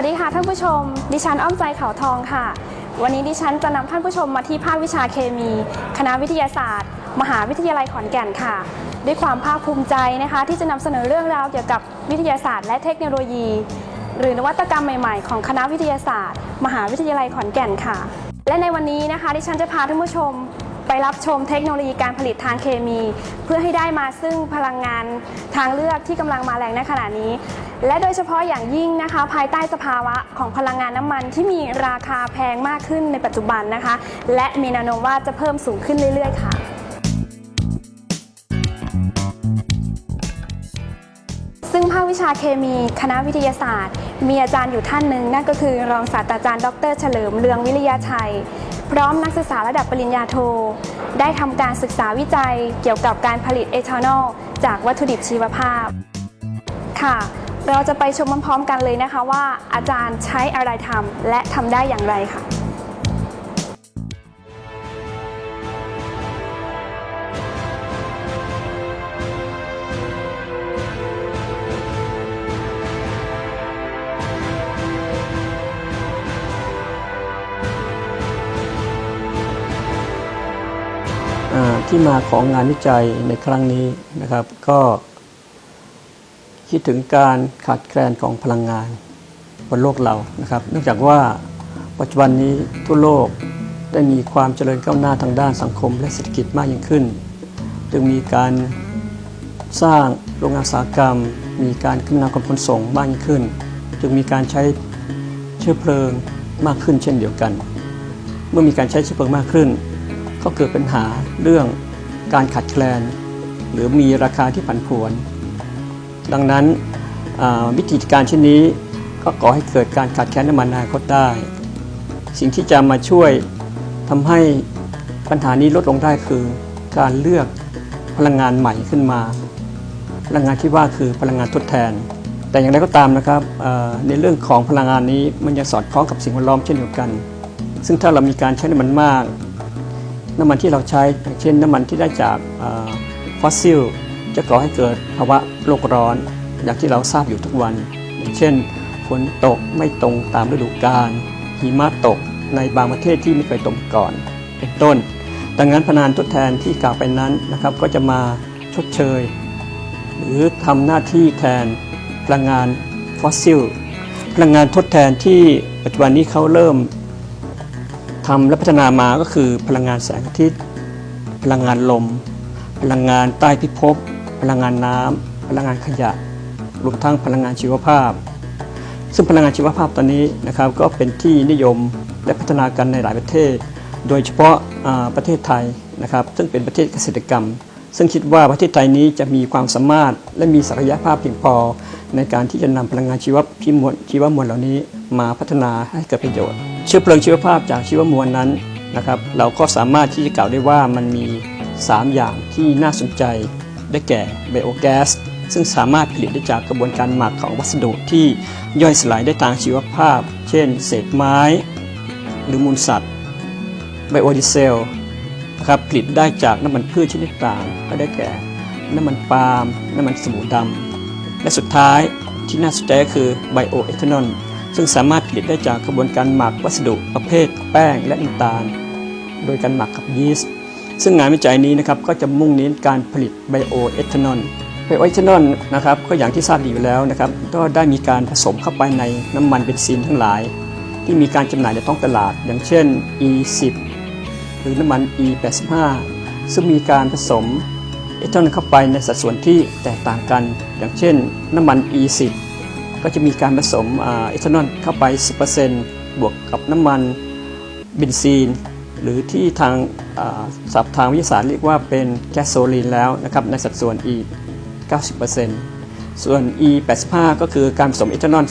วัสดีค่ะท่านผู้ชม ดิฉันอ้อมใจเขาทองค่ะ วันนี้ดิฉันจะนำท่านผู้ชมมาที่ภาควิชาเคมี คณะวิทยาศาสตร์ มหาวิทยาลัยขอนแก่นค่ะ ด้วยความภาคภูมิใจนะคะ ที่จะนำเสนอเรื่องราวเกี่ยวกับวิทยาศาสตร์ และเทคโนโลยี หรือนวัตกรรมใหม่ๆ ของคณะวิทยาศาสตร์ มหาวิทยาลัยขอนแก่นค่ะ และในวันนี้นะคะ ดิฉันจะพาท่านผู้ชม ไปรับชมเทคโนโลยีการผลิตทางเคมี เพื่อให้ได้มาซึ่งพลังงานทางเลือกที่กำลังมาแรงในขณะนี้ และโดยเฉพาะอย่างยิ่งนะคะ ภายใต้สภาวะของพลังงานน้ำมันที่มีราคาแพงมากขึ้นในปัจจุบันนะคะ และมีแนวโน้มว่าจะเพิ่มสูงขึ้นเรื่อย ๆ ค่ะซึ่งภาควิชาเคมีคณะวิทยาศาสตร์ มีอาจารย์อยู่ท่านหนึ่งนั่นก็คือรองศาสตราจารย์ ดร เฉลิมเลืองวิริยาชัย พร้อมนักศึกษาระดับปริญญาโท ได้ทำการศึกษาวิจัยเกี่ยวกับการผลิตเอทานอลจากวัตถุดิบชีวภาพ ค่ะ เราจะไปชมพร้อมๆกันเลยนะคะว่า อาจารย์ใช้อะไรทำและทำได้อย่างไรค่ะ ที่มาของงานวิจัยในครั้งนี้นะครับ ก็คิดถึงการขาดแคลนของพลังงานบนโลกเรานะครับ เนื่องจากว่าปัจจุบันนี้ทั่วโลกได้มีความเจริญก้าวหน้าทางด้านสังคม และเศรษฐกิจมากยิ่งขึ้น จึงมีการสร้างโรงงานอุตสาหกรรม มีการคมนาคมขนส่งมากยิ่งขึ้น จึงมีการใช้เชื้อเพลิงมากขึ้นเช่นเดียวกัน เมื่อมีการใช้เชื้อเพลิงมากขึ้น ก็เกิดปัญหาเรื่องการขาดแคลน หรือมีราคาที่ผันผวน ดังนั้นวิธีการเช่นนี้ก็ก่อให้เกิดการขาดแคลนน้ำมันนอนาคตได้ สิ่งที่จะมาช่วยทำให้ปัญหานี้ลดลงได้คือ การเลือกพลังงานใหม่ขึ้นมา พลังงานที่ว่าคือพลังงานทดแทน แต่อย่างไรก็ตามนะครับในเรื่องของพลังงานนี้มันยังสอดคล้องกับสิ่งแวดล้อมเช่นเดียวกัน ซึ่งถ้าเรามีการใช้น้ำมันมาก น้ำมันที่เราใช้อย่างเช่น น้ำมันที่ได้จากฟอสซิล จะก่อให้เกิดภาวะโลกร้อน อย่างที่เราทราบอยู่ทุกวัน อย่างเช่นฝนตกไม่ตรงตามฤดูกาลหิมะตกในบางประเทศที่ไม่เคยตกก่อน เป็นต้น ดังนั้นพลังงานทดแทนที่กล่าวไปนั้นนะครับ ก็จะมาชดเชย หรือทำหน้าที่แทนพลังงานฟอสซิล พลังงานทดแทนที่ปัจจุบันนี้เขาเริ่ม ทำและพัฒนามาก็คือพลังงานแสงอาทิตย์ พลังงานลม พลังงานใต้พิภพ พลังงานน้ำพลังงานขยะรวมทั้งพลังงานชีวภาพ ซึ่งพลังงานชีวภาพตอนนี้นะครับก็เป็นที่นิยมและพัฒนากันในหลายประเทศ โดยเฉพาะประเทศไทยนะครับซึ่งเป็นประเทศเกษตรกรรม ซึ่งคิดว่าประเทศไทยนี้จะมีความสามารถและมีศักยภาพเพียงพอ ในการที่จะนำพลังงานชีวพิมวลชีวมวลเหล่านี้มาพัฒนาให้เกิดประโยชน์ เชื้อเพลิงชีวภาพจากชีวมวลนั้นนะครับเราก็สามารถที่จะกล่าวได้ว่ามันมี 3 อย่างที่น่าสนใจได้แก่ไบโอแก๊สซึ่งสามารถผลิตได้จากกระบวนการหมักของวัสดุที่ย่อยสลายได้ทางชีวภาพ เช่น เศษไม้ หรือมูลสัตว์ไบโอดีเซลนะครับผลิตได้จากน้ำมันพืชชนิดต่างก็ได้แก่ น้ำมันปาล์มน้ำมันสบู่ดำและสุดท้ายที่น่าสนใจก็คือไบโอเอทานอล ซึ่งสามารถผลิตได้จากกระบวนการหมักวัสดุประเภท แป้งและน้ำตาล โดยการหมักกับยีสต์ซึ่งงานวิจัยนี้นะครับก็จะมุ่งเน้นการผลิตไบโอเอทานอลไบโอเอทานอลนะครับก็อย่างที่ทราบดีอยู่แล้วนะครับก็ได้มีการผสมเข้าไปในน้ำมันเบนซินทั้งหลาย ที่มีการจำหน่ายในท้องตลาด อย่างเช่น E10 หรือน้ำมัน E85 ซึ่งมีการผสมเอทานอลเข้าไปในสัดส่วนที่แตกต่างกัน อย่างเช่น น้ำมัน E10 ก็จะมีการผสมอเอทานอลเข้าไป 10%บวกกับน้ำมันเบนซีน หรือที่ทางอ่าศัพท์ทางวิทยาศาสตร์เรียกว่าเป็นแก๊สโซลีนแล้วนะครับในสัดส่วน E 90%ส่วน E 85ก็คือการผสมเอทานอล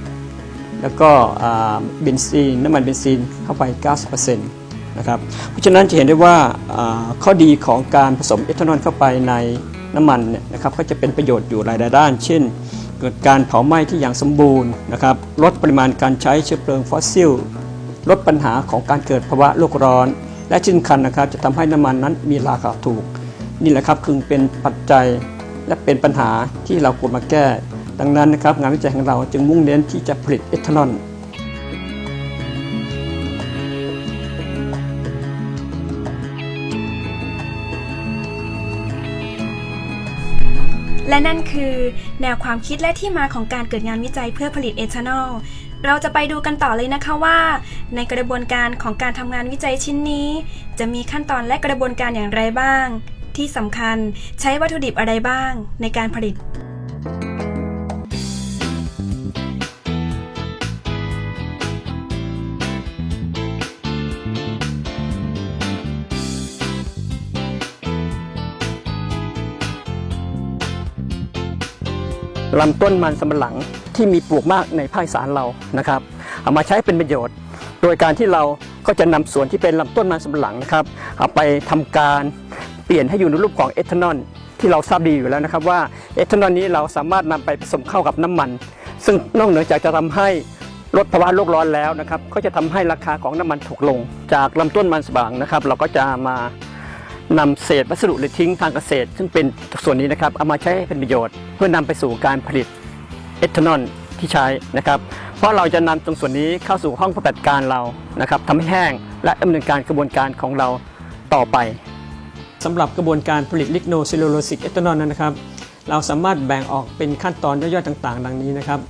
10%แล้วก็เบนซีนน้ำมันเบนซีนเข้าไป 90%นะครับเพราะฉะนั้นจะเห็นได้ว่าอ่าข้อดีของการผสมเอทานอลเข้าไปในน้ำมันเนี่ยนะครับก็จะเป็นประโยชน์อยู่หลายด้าน เช่น เกิดการเผาไหม้ที่อย่างสมบูรณ์นะครับลดปริมาณการใช้เชื้อเพลิงฟอสซิล ลดปัญหาของการเกิดภาวะโลกร้อน และชิ้นคันนะครับจะทำให้น้ำมันนั้นมีราคาถูก นี่แหละครับคือเป็นปัจจัยและเป็นปัญหาที่เราควรมาแก้ ดังนั้นนะครับงานวิจัยของเราจึงมุ่งเน้นที่จะผลิตเอทานอล และนั่นคือแนวความคิดและที่มาของการเกิดงานวิจัยเพื่อผลิตเอทานอล เราจะไปดูกันต่อเลยนะคะว่า ในกระบวนการของการทำงานวิจัยชิ้นนี้ จะมีขั้นตอนและกระบวนการอย่างไรบ้าง ที่สำคัญใช้วัตถุดิบอะไรบ้างในการผลิต ลำต้นมันสำปะหลังที่มีปลูกมากในภาคสานเรานะครับเอามาใช้เป็นประโยชน์ โดยการที่เราก็จะนำส่วนที่เป็นลำต้นมันสำปะหลังนะครับเอาไปทำการเปลี่ยนให้อยู่ในรูปของเอทานอลที่เราทราบดีอยู่แล้วนะครับว่าเอทานอลนี้เราสามารถนำไปผสมเข้ากับน้ำมัน ซึ่งนอกเหนือจากจะทำให้ลดภาวะโลกร้อนแล้วนะครับก็จะทำให้ราคาของน้ำมันถูกลง จากลำต้นมันสำปะหลังนะครับ เราก็จะมา นำเศษวัสดุหรือทิ้งทางเกษตร ซึ่งเป็นส่วนนี้นะครับเอามาใช้ให้เป็นประโยชน์ เพื่อนำไปสู่การผลิตเอทานอลที่ใช้นะครับ เพราะเราจะนำตรงส่วนนี้เข้าสู่ห้องปฏิบัติการเรานะครับทำให้แห้งและดำเนินการกระบวนการของเราต่อไปสำหรับกระบวนการผลิตลิกโนซิลลูโลซิกเอทานอลนั้นนะครับ เราสามารถแบ่งออกเป็นขั้นตอนย่อยๆต่างๆ ดังนี้นะครับ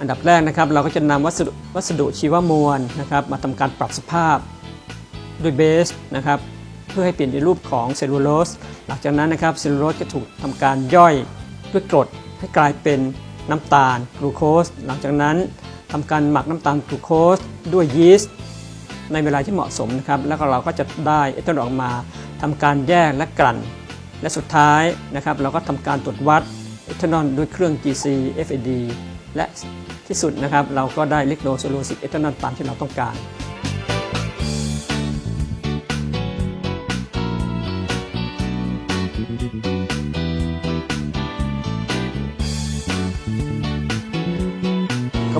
อันดับแรกนะครับเราก็จะนำวัสดุวัสดุชีวมวลนะครับ มาทำการปรับสภาพด้วยเบสนะครับ เพื่อให้เปลี่ยนในรูปของเซลลูโลสหลังจากนั้นนะครับเซลลูโลสก็ถูกทำการย่อยด้วยกรดให้กลายเป็นน้ำตาลกลูโคสหลังจากนั้นทำการหมักน้ำตาลกลูโคสด้วยยีสต์ในเวลาที่เหมาะสมนะครับแล้วก็เราก็จะได้เอทานอลออกมาทำการแยกและกลั่น และสุดท้ายนะครับเราก็ทำการตรวจวัดเอทานอลด้วยเครื่อง GC FAD และที่สุดนะครับเราก็ได้ลิกโนโซลูซิกเอทานอลตามที่เราต้องการ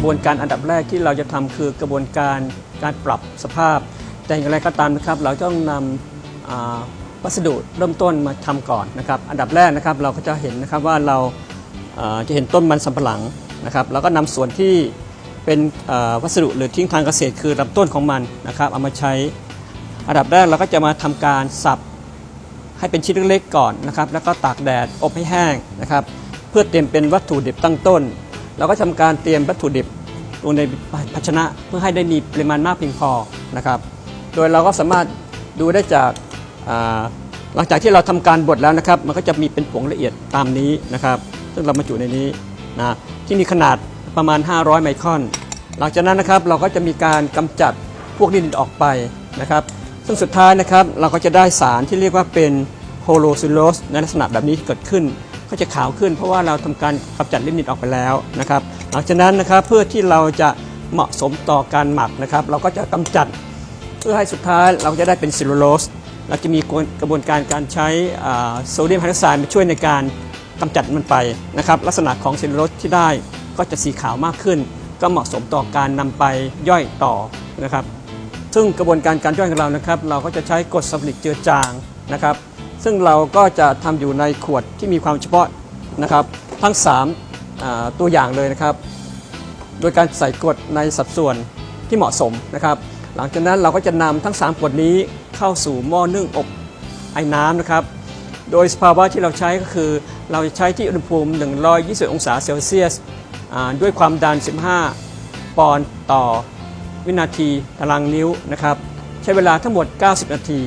ระบวนการอันดับแรกที่เราจะทำคือกระบวนการการปรับสภาพ แต่อย่างไรก็ตามนะครับ เราต้องนำอ่าวัสดุเริ่มต้นมาทำก่อนนะครับ อันดับแรกนะครับเราก็จะเห็นนะครับว่าเราจะเห็นต้นมันสำปะหลังนะครับเราก็นำส่วนที่เป็นวัสดุหรือทิ้งทางเกษตรคือลำต้นของมันนะครับเอามาใช้ อันดับแรกเราก็จะมาทำการสับให้เป็นชิ้นเล็กๆก่อนนะครับ แล้วก็ตากแดดอบให้แห้งนะครับ เพื่อเตรียมเป็นวัตถุดิบตั้งต้น เราก็ทำการเตรียมวัตถุดิบลงในภาชนะเพื่อให้ได้มีปริมาณมากเพียงพอนะครับ โดยเราก็สามารถดูได้จากาหลังจากที่เราทำการบดแล้วนะครับ มันก็จะมีเป็นผงละเอียดตามนี้นะครับ ซึ่งเรามาจุในนี้นะที่มีขนาดประมาณ 500 ไมครอน หลังจากนั้นนะครับเราก็จะมีการกำจัดพวกดินออกไปนะครับ ซึ่งสุดท้ายนะครับเราก็จะได้สารที่เรียกว่าเป็นโฮโลซิลโลสในลักษณะแบบนี้เกิดขึ้น ก็จะขาวขึ้น เพราะว่าเราทำการกำจัดลิ้นดินออกไปแล้วนะครับหลังจากนั้นนะครับเพื่อที่เราจะเหมาะสมต่อการหมักนะครับ เราก็จะกำจัดเพื่อให้สุดท้ายเราจะได้เป็นซิลลูโลสเราจะมีกระบวนการการใช้โซเดียมไฮดรอกไซด์มาช่วยในการกำจัดมันไปนะครับ ลักษณะของซิลลูโลสที่ได้ก็จะสีขาวมากขึ้น ก็เหมาะสมต่อการนำไปย่อยต่อนะครับ ซึ่งกระบวนการการย่อยของเรานะครับ เราก็จะใช้กรดซัลฟิกเจือจางนะครับ ซึ่งเราก็จะทำอยู่ในขวดที่มีความเฉพาะนะครับ ทั้ง3ตัวอย่างเลยนะครับ โดยการใส่กรดในสัดส่วนที่เหมาะสมนะครับ หลังจากนั้นเราก็จะนำทั้ง3ขวดนี้เข้าสู่หม้อนึ่งอบไอ้น้ำนะครับ โดยสภาวะที่เราใช้ก็คือ เราจะใช้ที่อุณหภูมิ 120 องศาเซลเซียสด้วยความดัน 15 ปอนด์ต่อวินาทีตารางนิ้วนะครับ ใช้เวลาทั้งหมด 90 นาที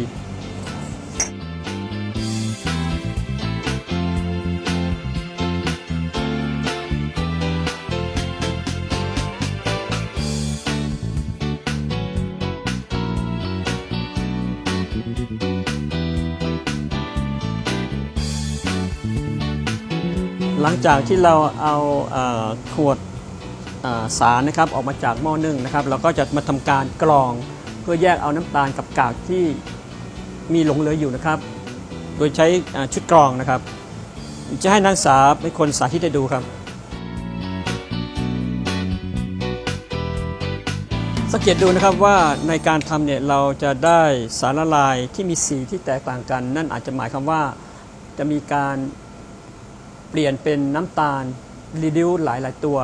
หลังจากที่เราเอาเอ่อขวดสารนะครับออกมาจากหม้อนึ่งนะครับ เราก็จะมาทำการกรองเพื่อแยกเอาน้ำตาลกับกากที่มีหลงเหลืออยู่นะครับ โดยใช้ชุดกรองนะครับ จะให้นักศึกษาเป็นคนสาธิตให้ดูครับ สังเกตดูนะครับว่าในการทำเนี่ยเราจะได้สารละลายที่มีสีที่แตกต่างกัน นั่นอาจจะหมายความว่าจะมีการ เปลี่ยนเป็นน้ำตาลรีดิวหลายหลายๆตัว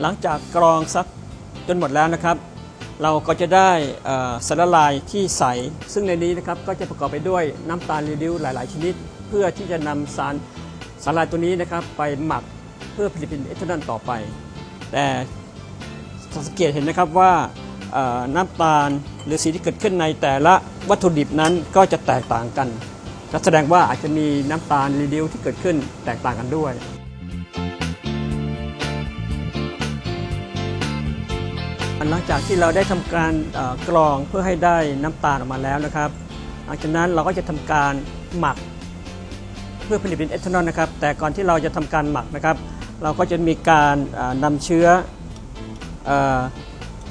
หลังจากกรองซักจนหมดแล้วนะครับ เราก็จะได้สารละลายที่ใส ซึ่งในนี้นะครับก็จะประกอบไปด้วยน้ำตาลรีดิวหลาย ๆ ชนิด เพื่อที่จะนำสารสารละลายตัวนี้นะครับไปหมักเพื่อผลิตเป็นเอทานอลต่อไป แต่ สังเกตเห็นนะครับว่าน้ำตาลหรือสีที่เกิดขึ้นในแต่ละวัตถุดิบนั้นก็จะแตกต่างกันแสดงว่าอาจจะมีน้ำตาลรีดิวที่เกิดขึ้นแตกต่างกันด้วยหลังจากที่เราได้ทำการกรองเพื่อให้ได้น้ำตาลออกมาแล้วนะครับ หลังจากนั้นเราก็จะทำการหมักเพื่อผลิตเป็นเอทานอลนะครับ แต่ก่อนที่เราจะทำการหมักนะครับ เราก็จะมีการนำเชื้อ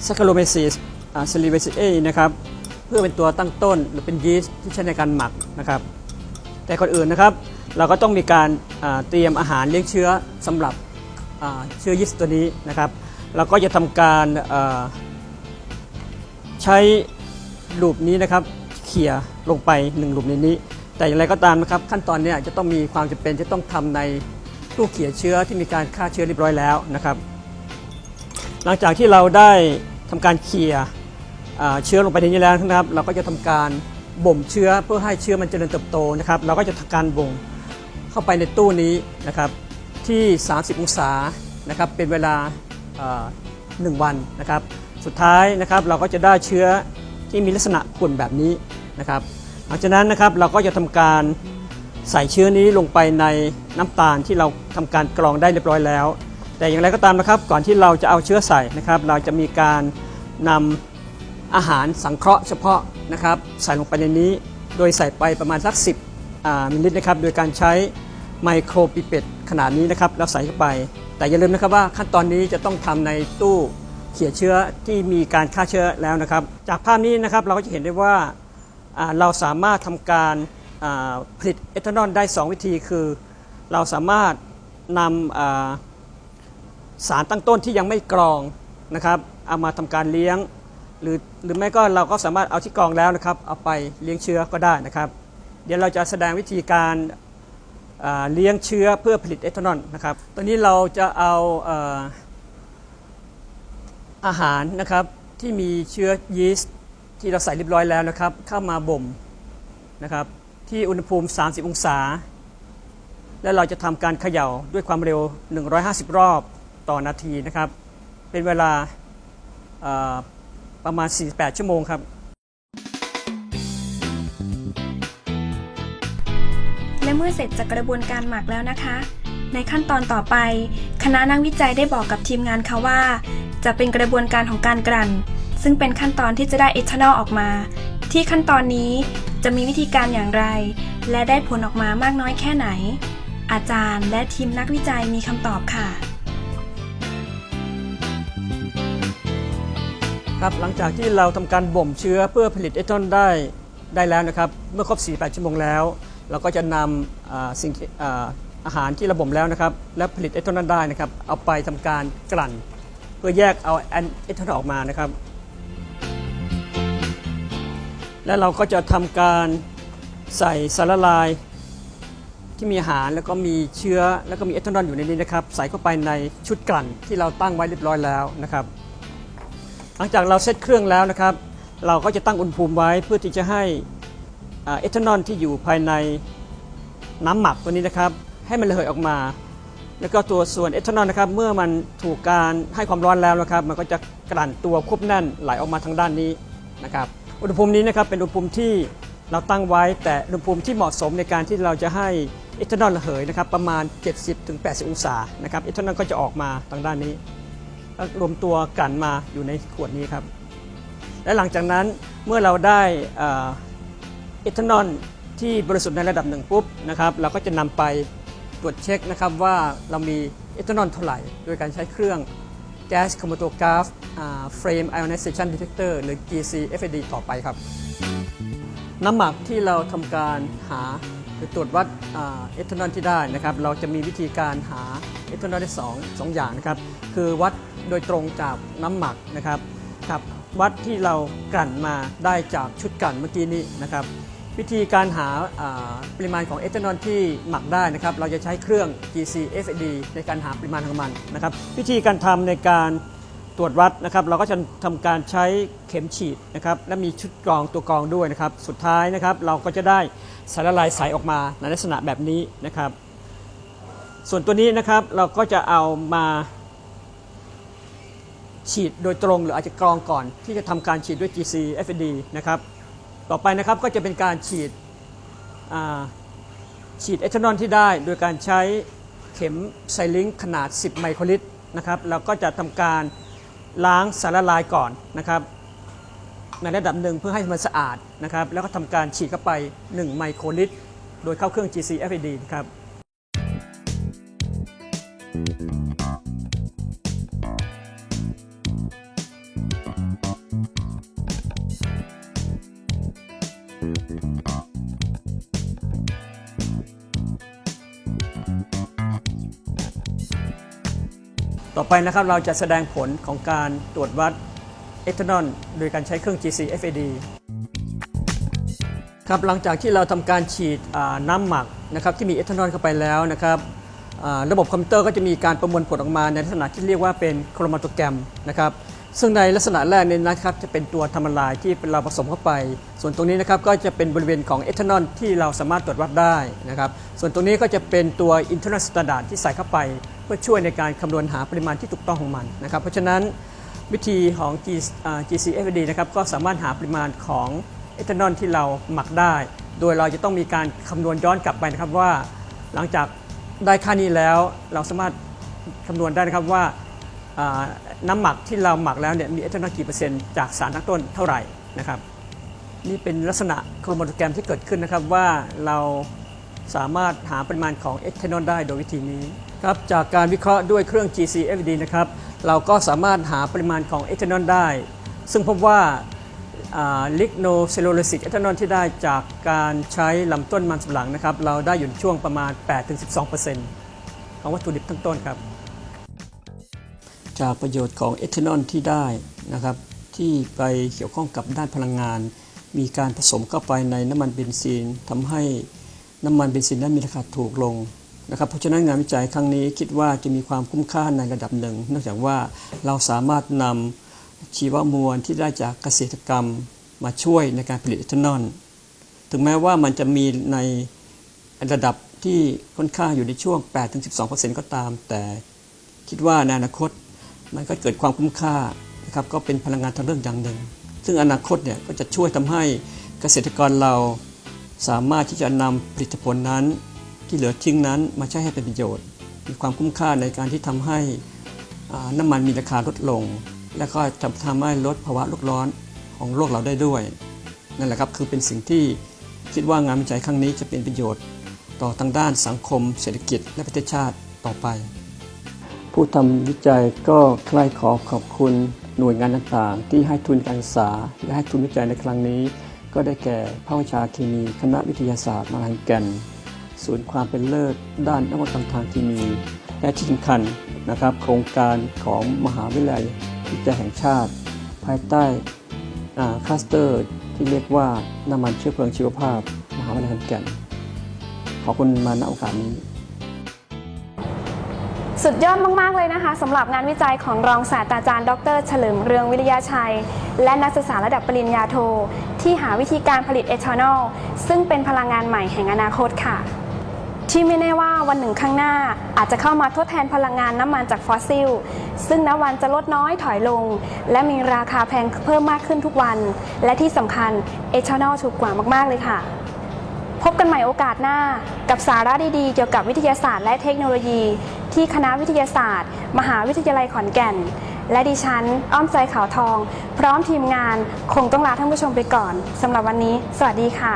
ซัคคาโรเมซิสซิลิเวซิเอนะครับเพื่อเป็นตัวตั้งต้นหรือเป็นยีสต์ที่ใช้ในการหมักนะครับ แต่ก่อนอื่นนะครับ เราก็ต้องมีการเตรียมอาหารเลี้ยงเชื้อสำหรับเชื้อยีสต์ตัวนี้นะครับ เราก็จะทำการใช้หลูปนี้นะครับเขี่ยลงไปหนึ่งลูปในนี้ แต่อย่างไรก็ตามนะครับ ขั้นตอนเนี้จะต้องมีความจำเป็นจะต้องทำในตู้เขี่ยเชื้อที่มีการฆ่าเชื้อเรียบร้อยแล้วนะครับ หลังจากที่เราได้ทำการเขี่ยอ่าเชื้อลงไปในนี้แล้วนะครับ เราก็จะทำการบ่มเชื้อเพื่อให้เชื้อมันเจริญเติบโตนะครับ เราก็จะทำการบ่มเข้าไปในตู้นี้นะครับที่ 30 องศานะครับเป็นเวลาหนึ่งวันนะครับ สุดท้ายนะครับเราก็จะได้เชื้อที่มีลักษณะขุ่นแบบนี้นะครับหลังจากนั้นนะครับเราก็จะทำการใส่เชื้อนี้ลงไปในน้ำตาลที่เราทำการกรองได้เรียบร้อยแล้ว แต่อย่างไรก็ตามนะครับก่อนที่เราจะเอาเชื้อใส่นะครับ เราจะมีการนำอาหารสังเคราะห์เฉพาะนะครับ ใส่ลงไปในนี้ โดยใส่ไปประมาณสัก 10มิลลิลิตรนะครับ โดยการใช้ไมโครปิเปตขนาดนี้นะครับแล้วใส่เข้าไป แต่อย่าลืมนะครับว่าขั้นตอนนี้จะต้องทำในตู้เขี่ยเชื้อที่มีการฆ่าเชื้อแล้วนะครับ จากภาพนี้นะครับเราก็จะเห็นได้ว่าเราสามารถทำการผลิตเอทานอลได้ 2 วิธีคือ เราสามารถนำ สารตั้งต้นที่ยังไม่กรองนะครับเอามาทำการเลี้ยง หรือหรือไม่ก็เราก็สามารถเอาที่กรองแล้วนะครับ เอาไปเลี้ยงเชื้อก็ได้นะครับ เดี๋ยวเราจะแสดงวิธีการเลี้ยงเชื้อเพื่อผลิตเอทานอลนะครับตอนนี้เราจะเอาเอ่ออาหารนะครับที่มีเชื้อยีสต์ที่เราใส่เรียบร้อยแล้วนะครับ เข้ามาบ่มนะครับที่อุณหภูมิ 30 องศา และเราจะทำการเขย่าด้วยความเร็ว 150 รอบ ต่อนาทีนะครับ เป็นเวลาประมาณ 48 ชั่วโมงครับและเมื่อเสร็จจากกระบวนการหมักแล้วนะคะ ในขั้นตอนต่อไป คณะนักวิจัยได้บอกกับทีมงานเขาว่า จะเป็นกระบวนการของการกลั่น ซึ่งเป็นขั้นตอนที่จะได้เอทานอลออกมา ที่ขั้นตอนนี้จะมีวิธีการอย่างไร และได้ผลออกมามากน้อยแค่ไหน อาจารย์และทีมนักวิจัยมีคำตอบค่ะ ครับหลังจากที่เราทำการบ่มเชื้อเพื่อผลิตเอทานได้ได้แล้วนะครับ เมื่อครบ 48 ชั่วโมงแล้ว เราก็จะนำอาสิ่งอาหารที่เราบ่มแล้วนะครับ และผลิตเอทานอลได้นะครับ เอาไปทำการกลั่น เพื่อแยกเอาแอนเอทานออกมานะครับ และเราก็จะทำการใส่สารละลายที่มีอาหารแล้วก็มีเชื้อแล้วก็มีเอทานอลอยู่ในนี้นะครับ ใส่เข้าไปในชุดกลั่นที่เราตั้งไว้เรียบร้อยแล้วนะครับ หลังจากเราเซตเครื่องแล้วนะครับ เราก็จะตั้งอุณหภูมิไว้เพื่อที่จะให้เอทานอลที่อยู่ภายในน้ำหมักตัวนี้นะครับ ให้มันระเหยออกมา แล้วก็ตัวส่วนเอทานอลนะครับ เมื่อมันถูกการให้ความร้อนแล้วนะครับ มันก็จะกลั่นตัวควบแน่นไหลออกมาทางด้านนี้นะครับ อุณหภูมินี้นะครับเป็นอุณหภูมิที่เราตั้งไว้แต่อุณหภูมิที่เหมาะสมในการที่เราจะให้เอทานอลระเหยนะครับประมาณ 70-80 องศานะครับเอทานอลก็จะออกมาทางด้านนี้ รวมตัวกันมาอยู่ในขวดนี้ครับ และหลังจากนั้นเมื่อเราได้เอทานอลที่บริสุทธิ์ในระดับหนึ่งปุ๊บนะครับเราก็จะนำไปตรวจเช็คนะครับว่าเรามีเอทานอลเท่าไหร่ โดยการใช้เครื่อง Gas Chromatograph อ่า Frame Ionization Detector หรือ GCFD ต่อไปครับ น้ำหมักที่เราทำการหาหรือตรวจวัดเอทานอลที่ได้นะครับ เราจะมีวิธีการหาเอทานอลได้สองสองอย่างนะครับ คือวัด โดยตรงจากน้ำหมักนะครับกับวัดที่เรากลั่นมาได้จากชุดกลั่นเมื่อกี้นี้นะครับ วิธีการหาาปริมาณของเอทานอลที่หมักได้นะครับ เราจะใช้เครื่อง GCFD ในการหาปริมาณของมันนะครับ วิธีการทำในการตรวจวัดนะครับ เราก็จะทำการใช้เข็มฉีดนะครับ และมีชุดกรองตัวกรองด้วยนะครับ สุดท้ายนะครับ เราก็จะได้สารละลายใสออกมาในลักษณะแบบนี้นะครับ ส่วนตัวนี้นะครับเราก็จะเอามา ฉีดโดยตรงหรืออาจจะกรองก่อน ที่จะทำการฉีดด้วย GC FD นะครับ ต่อไปนะครับก็จะเป็นการฉีดฉีดเอทานอลที่ได้ โดยการใช้เข็มไซลิงขนาด 10 ไมโครลิตรนะครับเราก็จะทำการล้างสารละลายก่อนนะครับในระดับหนึ่งเพื่อให้มันสะอาดนะครับ แล้วก็ทำการฉีดเข้าไป 1 ไมโครลิตร โดยเข้าเครื่อง GC FAD ครับ ต่อไปนะครับเราจะแสดงผลของการตรวจวัดเอทานอลโดยการใช้เครื่อง GC FAD ครับหลังจากที่เราทำการฉีดน้ำหมักนะครับที่มีเอทานอลเข้าไปแล้วนะครับระบบคอมพิวเตอร์ก็จะมีการประมวลผลออกมาในลักษณะที่เรียกว่าเป็นโครมาโตแกรมนะครับซึ่งในลักษณะแรกเนี่ยนะครับจะเป็นตัวทำละลายที่เราผสมเข้าไป ส่วนตรงนี้นะครับก็จะเป็นบริเวณของเอทานอลที่เราสามารถตรวจวัดได้นะครับส่วนตรงนี้ก็จะเป็นตัว internal standard ที่ใส่เข้าไป พื่อช่วยในการคำนวณหาปริมาณที่ถูกต้องของมันนะครับเพราะฉะนั้นวิธีของ G, GCFD นะครับก็สามารถหาปริมาณของเอทานอลที่เราหมักได้ โดยเราจะต้องมีการคำนวณย้อนกลับไปนะครับว่า หลังจากได้ค่านี้แล้ว เราสามารถคำนวณได้นะครับว่าอ่าน้ำหมักที่เราหมักแล้วเนี่ยมีเอทานอลกี่เปอร์เซ็นต์จากสารตั้งต้นเท่าไหร่นะครับนี่เป็นลักษณะโครโมโตแกรมที่เกิดขึ้นนะครับว่าเรา สามารถหาปริมาณของเอทานอลได้โดยวิธีนี้ครับจากการวิเคราะห์ด้วยเครื่อง GCFD นะครับเราก็สามารถหาปริมาณของเอทานอลได้ ซึ่งพบว่าลิกโนเซลลูลสิกเอทานอลที่ได้จากการใช้ลำต้นมันสำปะหลังนะครับเราได้อยู่ในช่วงประมาณ 8-12%ของวัตถุดิบทั้งต้นครับ จากประโยชน์ของเอทานอลที่ได้นะครับที่ไปเกี่ยวข้องกับด้านพลังงาน มีการผสมเข้าไปในน้ำมันเบนซินทำให้ น้ำมันเบนซินนั้นมีราคาถูกลงนะครับเพราะฉะนั้นงานวิจัยครั้งนี้คิดว่าจะมีความคุ้มค่าในระดับหนึ่งเนื่องจากว่าเราสามารถนำชีวมวลที่ได้จากเกษตรกรรมมาช่วยในการผลิตเอทานอลถึงแม้ว่ามันจะมีในระดับที่ค่อนข้างอยู่ในช่วง 8-12%ก็ตาม แต่คิดว่าในอนาคตมันก็เกิดความคุ้มค่านะครับก็เป็นพลังงานทางเลือกอย่างหนึ่ง ซึ่งอนาคตเนี่ยก็จะช่วยทำให้เกษตรกรเรา สามารถที่จะนำผลิตผลนั้นที่เหลือทิ้งนั้นมาใช้ให้เป็นประโยชน์ มีความคุ้มค่าในการที่ทำให้น้ำมันมีราคาลดลง และก็จะทำให้ลดภาวะโลกร้อนของโลกเราได้ด้วย นั่นแหละครับคือเป็นสิ่งที่คิดว่างานวิจัยครั้งนี้จะเป็นประโยชน์ ต่อทางด้านสังคม เศรษฐกิจ และประเทศชาติต่อไป ผู้ทำวิจัยก็ใคร่ขอขอบคุณหน่วยงานต่างๆ ที่ให้ทุนการศึกษาและให้ทุนวิจัยในครั้งนี้ ก็ได้แก่ภาควิชาเคมีคณะวิทยาศาสตร์มหาวิทยาลัยแก่นศูนย์ความเป็นเลิศด้านนวัตกรรมทางเคมี และที่สำคัญนะครับ โครงการของมหาวิทยาลัยวิจัยแห่งชาติ ภายใต้คลัสเตอร์ที่เรียกว่าน้ำมันเชื้อเพลิงชีวภาพ มหาวิทยาลัยขอนแก่นขอบคุณมาณโอกาสนี้ สุดยอดมาก ๆ เลยนะคะสำหรับงานวิจัยของรองศาสตราจารย์ ดร เฉลิมเรืองวิริยาชัย และนักศึกษาระดับปริญญาโท ที่หาวิธีการผลิตเอทานอลซึ่งเป็นพลังงานใหม่แห่งอนาคตค่ะ ที่ไม่แน่ว่าวันหนึ่งข้างหน้าอาจจะเข้ามาทดแทนพลังงานน้ำมันจากฟอสซิล ซึ่งน้ำวันจะลดน้อยถอยลง และมีราคาแพงเพิ่มมากขึ้นทุกวัน และที่สำคัญเอทานอลถูกกว่ามาก ๆ เลยค่ะพบกันใหม่โอกาสหน้า กับสาระดีๆ เกี่ยวกับวิทยาศาสตร์และเทคโนโลยี ที่คณะวิทยาศาสตร์ มหาวิทยาลัยขอนแก่น และดิฉัน อ้อมใจขาวทอง พร้อมทีมงานคงต้องลาท่านผู้ชมไปก่อนสำหรับวันนี้ สวัสดีค่ะ